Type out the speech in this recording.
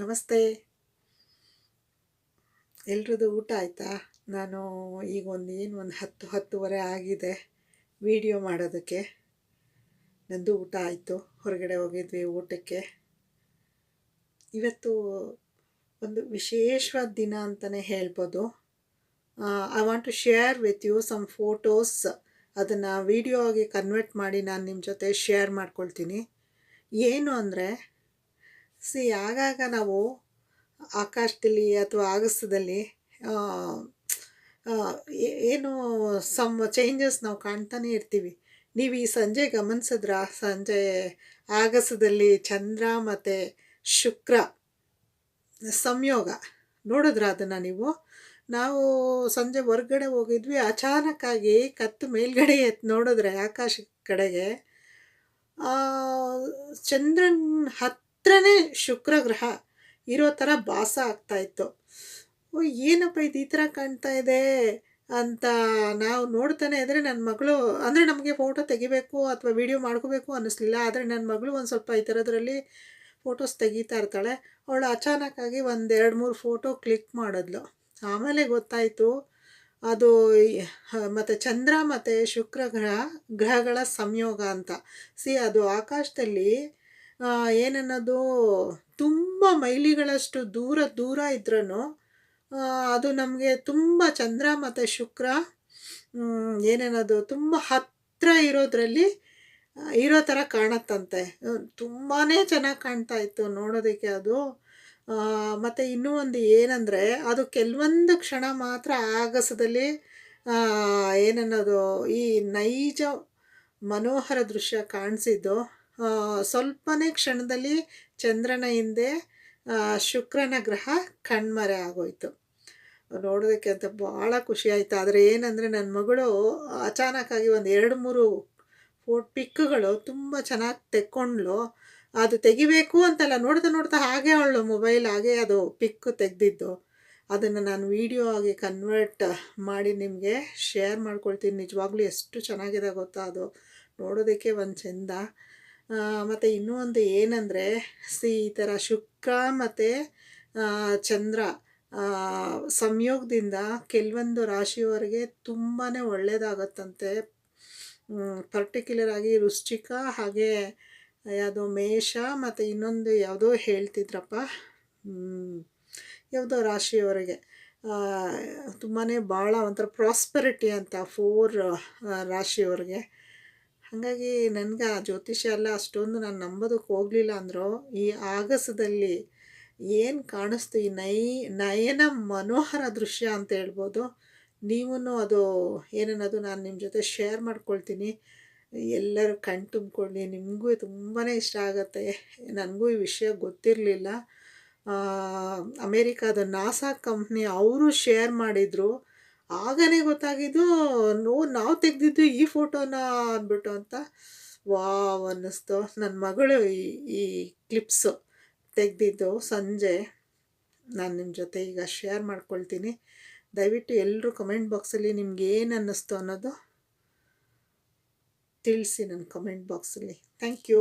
ನಮಸ್ತೆ. ಎಲ್ರದ್ದು ಊಟ ಆಯಿತಾ? ನಾನು ಈಗ ಒಂದು ಏನು ಒಂದು ಹತ್ತು ಹತ್ತುವರೆ ಆಗಿದೆ ವಿಡಿಯೋ ಮಾಡೋದಕ್ಕೆ. ನಂದು ಊಟ ಆಯಿತು. ಹೊರಗಡೆ ಹೋಗಿದ್ವಿ ಊಟಕ್ಕೆ. ಇವತ್ತು ಒಂದು ವಿಶೇಷವಾದ ದಿನ ಅಂತಲೇ ಹೇಳ್ಬೋದು. I want to share with you some photos ಅದನ್ನು ವಿಡಿಯೋ ಆಗಿ ಕನ್ವರ್ಟ್ ಮಾಡಿ ನಾನು ನಿಮ್ಮ ಜೊತೆ ಶೇರ್ ಮಾಡ್ಕೊಳ್ತೀನಿ. ಏನು ಅಂದರೆ ಸಿ ಆಗಾಗ ನಾವು ಆಕಾಶದಲ್ಲಿ ಅಥವಾ ಆಗಸ್ತದಲ್ಲಿ ಏನು ಸಮ್ ಚೇಂಜಸ್ ನಾವು ಕಾಣ್ತಾನೆ ಇರ್ತೀವಿ. ನೀವು ಈ ಸಂಜೆ ಗಮನಿಸಿದ್ರ? ಸಂಜೆ ಆಗಸದಲ್ಲಿ ಚಂದ್ರ ಮತ್ತು ಶುಕ್ರ ಸಂಯೋಗ. ನೋಡಿದ್ರ ಅದನ್ನು ನೀವು? ನಾವು ಸಂಜೆ ಹೊರ್ಗಡೆ ಹೋಗಿದ್ವಿ, ಅಚಾನಕ್ಕಾಗಿ ಕತ್ತು ಮೇಲ್ಗಡೆ ಎತ್ತು ನೋಡಿದ್ರೆ ಆಕಾಶ ಕಡೆಗೆ ಚಂದ್ರನ್ ಚಂದ್ರನ ಹತ್ರನೇ ಶುಕ್ರ ಗ್ರಹ ಇರೋ ಥರ ಭಾಸ ಆಗ್ತಾಯಿತ್ತು ಓ, ಏನಪ್ಪ ಇದು ಈ ಥರ ಕಾಣ್ತಾ ಇದೆ ಅಂತ ನಾವು ನೋಡ್ತಾನೆ ಇದ್ದರೆ ನನ್ನ ಮಗಳು, ಅಂದರೆ ನಮಗೆ ಫೋಟೋ ತೆಗಿಬೇಕು ಅಥವಾ ವಿಡಿಯೋ ಮಾಡ್ಕೋಬೇಕು ಅನ್ನಿಸ್ಲಿಲ್ಲ. ಆದರೆ ನನ್ನ ಮಗಳು ಒಂದು ಸ್ವಲ್ಪ ಈ ಥರದ್ರಲ್ಲಿ ಫೋಟೋಸ್ ತೆಗೀತಾ ಇರ್ತಾಳೆ. ಅವಳು ಅಚಾನಕ್ಕಾಗಿ ಒಂದು ಎರಡು ಮೂರು ಫೋಟೋ ಕ್ಲಿಕ್ ಮಾಡಿದ್ಲು. ಆಮೇಲೆ ಗೊತ್ತಾಯಿತು ಅದು ಮತ್ತು ಚಂದ್ರ ಮತ್ತು ಶುಕ್ರ ಗ್ರಹ, ಗ್ರಹಗಳ ಸಂಯೋಗ ಅಂತ. ಸಿ ಅದು ಆಕಾಶದಲ್ಲಿ ಏನನ್ನೋದು ತುಂಬ ಮೈಲಿಗಳಷ್ಟು ದೂರ ದೂರ ಇದ್ರೂ ಅದು ನಮಗೆ ತುಂಬ ಚಂದ್ರ ಮತ್ತು ಶುಕ್ರ ಏನೇನದು ತುಂಬ ಹತ್ತಿರ ಇರೋದ್ರಲ್ಲಿ ಇರೋ ಥರ ಕಾಣತ್ತಂತೆ. ತುಂಬಾ ಚೆನ್ನಾಗಿ ಕಾಣ್ತಾ ಇತ್ತು ನೋಡೋದಕ್ಕೆ ಅದು. ಮತ್ತು ಇನ್ನೂ ಒಂದು ಏನಂದರೆ, ಅದು ಕೆಲವೊಂದು ಕ್ಷಣ ಮಾತ್ರ ಆಗಸದಲ್ಲಿ ಏನನ್ನೋದು ಈ ನೈಜ ಮನೋಹರ ದೃಶ್ಯ ಕಾಣಿಸಿದ್ದು. ಸ್ವಲ್ಪನೇ ಕ್ಷಣದಲ್ಲಿ ಚಂದ್ರನ ಹಿಂದೆ ಶುಕ್ರನ ಗ್ರಹ ಕಣ್ಮರೆ ಆಗೋಯ್ತು. ನೋಡೋದಕ್ಕೆ ಅಂತ ಭಾಳ ಖುಷಿ ಆಯಿತು. ಆದರೆ ಏನಂದರೆ ನನ್ನ ಮಗಳು ಅಚಾನಕ್ಕಾಗಿ ಒಂದು ಎರಡು ಮೂರು ಫೋಟ್ ಪಿಕ್ಕುಗಳು ತುಂಬ ಚೆನ್ನಾಗಿ ತೆಕ್ಕೊಂಡ್ಲು ಅದು ತೆಗಿಬೇಕು ಅಂತಲ್ಲ, ನೋಡ್ತಾ ನೋಡ್ತಾ ಹಾಗೆ ಅವಳು ಮೊಬೈಲ್ ಹಾಗೆ ಅದು ಪಿಕ್ಕು ತೆಗೆದಿದ್ದು. ಅದನ್ನು ನಾನು ವೀಡಿಯೋ ಆಗಿ ಕನ್ವರ್ಟ್ ಮಾಡಿ ನಿಮಗೆ ಶೇರ್ ಮಾಡ್ಕೊಳ್ತೀನಿ. ನಿಜವಾಗ್ಲೂ ಎಷ್ಟು ಚೆನ್ನಾಗಿದೆ ಗೊತ್ತಾ ಅದು. ನೋಡೋದಕ್ಕೆ ಒಂದು ಚೆಂದ. ಮತ್ತು ಇನ್ನೂ ಒಂದು ಏನಂದರೆ, ಸಿ, ಈ ಥರ ಶುಕ್ರ ಮತ್ತು ಚಂದ್ರ ಸಂಯೋಗದಿಂದ ಕೆಲವೊಂದು ರಾಶಿಯವರಿಗೆ ತುಂಬಾ ಒಳ್ಳೆಯದಾಗತ್ತಂತೆ ಪರ್ಟಿಕ್ಯುಲರ್ ಆಗಿ ಹಾಗೆ ಯಾವುದೋ ಮೇಷ ಮತ್ತು ಇನ್ನೊಂದು ಯಾವುದೋ ಹೇಳ್ತಿದ್ರಪ್ಪ. ಯಾವುದೋ ರಾಶಿಯವರಿಗೆ. ತುಂಬಾ ಭಾಳ ಒಂಥರ ಪ್ರಾಸ್ಪರಿಟಿ ಅಂತ ಫೋರ್ ರಾಶಿಯವ್ರಿಗೆ. ಹಾಗಾಗಿ ನನಗೆ ಆ ಜ್ಯೋತಿಷ್ಯ ಎಲ್ಲ ಅಷ್ಟೊಂದು ನಾನು ನಂಬೋದಕ್ಕೆ ಹೋಗಲಿಲ್ಲ ಅಂದರೂ ಈ ಆಗಸದಲ್ಲಿ ಏನು ಕಾಣಿಸ್ತು ಈ ನೈ, ನಯನ ಮನೋಹರ ದೃಶ್ಯ ಅಂತ ಹೇಳ್ಬೋದು. ನೀವೂ ಅದು ಏನನ್ನೋದು ನಾನು ನಿಮ್ಮ ಜೊತೆ ಶೇರ್ ಮಾಡ್ಕೊಳ್ತೀನಿ. ಎಲ್ಲರೂ ಕಣ್ ತುಂಬಿಕೊಳ್ಳಿ, ನಿಮಗೂ ತುಂಬಾ ಇಷ್ಟ ಆಗುತ್ತೆ. ನನಗೂ ಈ ವಿಷಯ ಗೊತ್ತಿರಲಿಲ್ಲ. ಅಮೇರಿಕಾದ ನಾಸಾ ಕಂಪ್ನಿ ಅವರು ಶೇರ್ ಮಾಡಿದರು. ಆಗನೇ ಗೊತ್ತಾಗಿದ್ದು ನೋ, ನಾವು ತೆಗೆದಿದ್ದು ಈ ಫೋಟೋನ ಅಂದ್ಬಿಟ್ಟು ಅಂತ ವಾವ್ ಅನ್ನಿಸ್ತು. ನನ್ನ ಮಗಳು ಈ ಈ ಕ್ಲಿಪ್ಸು ತೆಗೆದಿದ್ದು ಸಂಜೆ. ನಾನು ನಿಮ್ಮ ಜೊತೆ ಈಗ ಶೇರ್ ಮಾಡ್ಕೊಳ್ತೀನಿ. ದಯವಿಟ್ಟು ಎಲ್ಲರೂ ಕಮೆಂಟ್ ಬಾಕ್ಸಲ್ಲಿ ನಿಮ್ಗೆ ಏನು ಅನ್ನಿಸ್ತು ಅನ್ನೋದು ತಿಳಿಸಿ ನನ್ನ ಕಮೆಂಟ್ ಬಾಕ್ಸಲ್ಲಿ. Thank you.